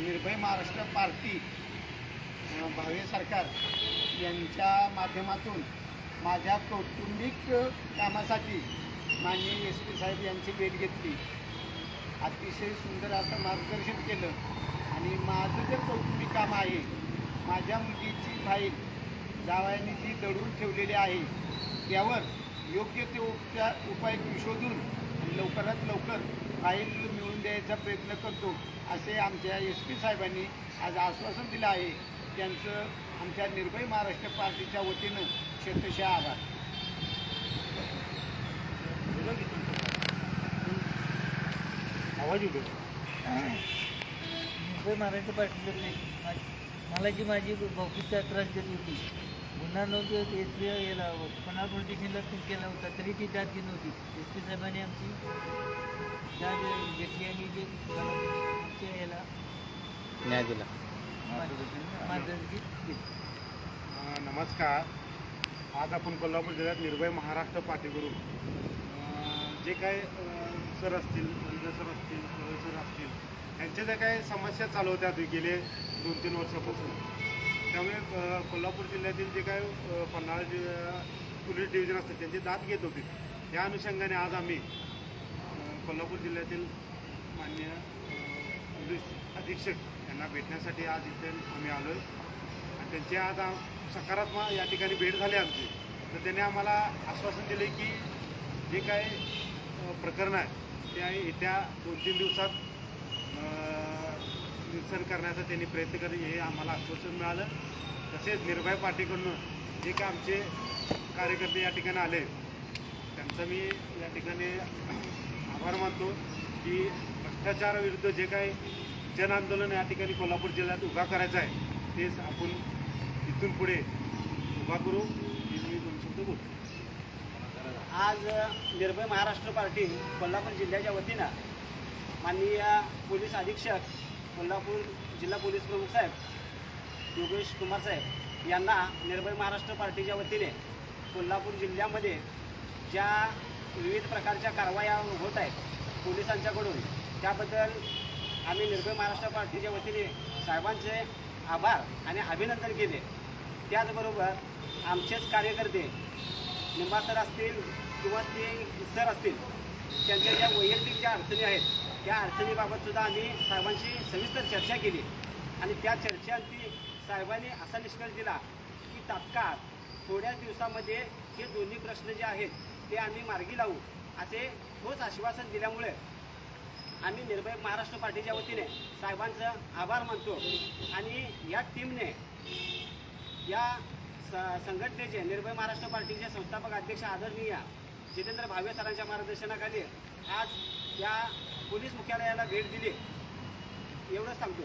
निर्भय महाराष्ट्र पार्टी भावे सरकार यांच्या माध्यमातून माझ्या कौटुंबिक कामासाठी माननीय एस पी साहेब यांची भेट घेतली. अतिशय सुंदर असं मार्गदर्शन केलं. आणि माझं जे कौटुंबिक काम आहे माझ्या मुलीची फाईल जावयाने जी दडून ठेवलेली आहे त्यावर योग्य ते उपचार उपाय शोधून लवकरात लवकर फाईल मिळवून द्यायचा प्रयत्न करतो असे आमच्या एस पी साहेबांनी आज आश्वासन दिलं आहे. त्यांचं आमच्या निर्भय महाराष्ट्र पार्टीच्या वतीनं शतशः आभार. आवाज येतो मुंबई महाराष्ट्र पार्टीतर्फे मला जी माझी भाऊकीचा त्रास देत होती गुन्हा नोंद एस पी याला पन्हाळ पोलीस स्टेशनला फोन केला होता तरी ती दाद घेत नव्हती. एस पी साहेबांनी आमची दाद घेतली आणि जे आमच्या याला न्याय दिला. मार्गदर्शन केलं. अं, नमस्कार. आज आपण कोल्हापूर जिल्ह्यात निर्भय महाराष्ट्र अं, जे काय सर असतील सर असतील सर असतील यांच्या ज्या काही समस्या चालू होत्या गेले दोन तीन वर्षापासून त्यामुळे कोल्हापूर जिल्ह्यातील जे काय पन्हाळा पोलीस डिव्हिजन असतात त्यांची दाद घेत होती. त्या अनुषंगाने आज आम्ही कोल्हापूर जिल्ह्यातील मान्य पोलीस अधीक्षक यांना भेटण्यासाठी आज इथे आम्ही आलो आणि त्यांची आज सकारात्मक या ठिकाणी भेट झाली आमची. तर त्यांनी आम्हाला आश्वासन दिले की जे काय प्रकरण आहे ते आहे येत्या दोन तीन दिवसात अ, करण्याचा त्यांनी प्रयत्न करणे हे आम्हाला आश्वासन मिळालं. तसेच निर्भय पार्टीकडून जे काय आमचे कार्यकर्ते या ठिकाणी आले त्यांचा मी या ठिकाणी आभार मानतो की भ्रष्टाचाराविरुद्ध जे काही जन आंदोलन या ठिकाणी कोल्हापूर जिल्ह्यात उभा करायचं आहे तेच आपण इथून पुढे उभा करू. हे मी दोन शब्द बोलतो. आज निर्भय महाराष्ट्र पार्टी कोल्हापूर जिल्ह्याच्या वतीनं माननीय पोलीस अधीक्षक कोल्हापूर जिल्हा पोलीस प्रमुख साहेब योगेश कुमार साहेब यांना निर्भय महाराष्ट्र पार्टीच्या वतीने कोल्हापूर जिल्ह्यामध्ये ज्या विविध प्रकारच्या कारवाया होत आहेत पोलिसांच्याकडून त्याबद्दल आम्ही निर्भय महाराष्ट्र पार्टीच्या वतीने साहेबांचे आभार आणि अभिनंदन केले. त्याचबरोबर आमचेच कार्यकर्ते निंबासर असतील किंवा ते सर असतील त्यांच्या ज्या वैयक्तिक ज्या अडचणी आहेत त्या अडचणीबाबत सुद्धा आम्ही साहेबांशी सविस्तर चर्चा केली. आणि त्या चर्चांती साहेबांनी असा निष्कर्ष दिला की तात्काळ थोड्याच दिवसामध्ये हे दोन्ही प्रश्न जे आहेत ते आम्ही मार्गी लावू. असे ठोस आश्वासन दिल्यामुळे आम्ही निर्भय महाराष्ट्र पार्टीच्या वतीने साहेबांचं आभार मानतो. आणि या टीमने या स- संघटनेचे निर्भय महाराष्ट्र पार्टीचे संस्थापक अध्यक्ष आदरणीय जितेंद्र भावे सरांच्या मार्गदर्शनाखाली आज या पोलीस मुख्यालयाला भेट दिली. एवढंच सांगतो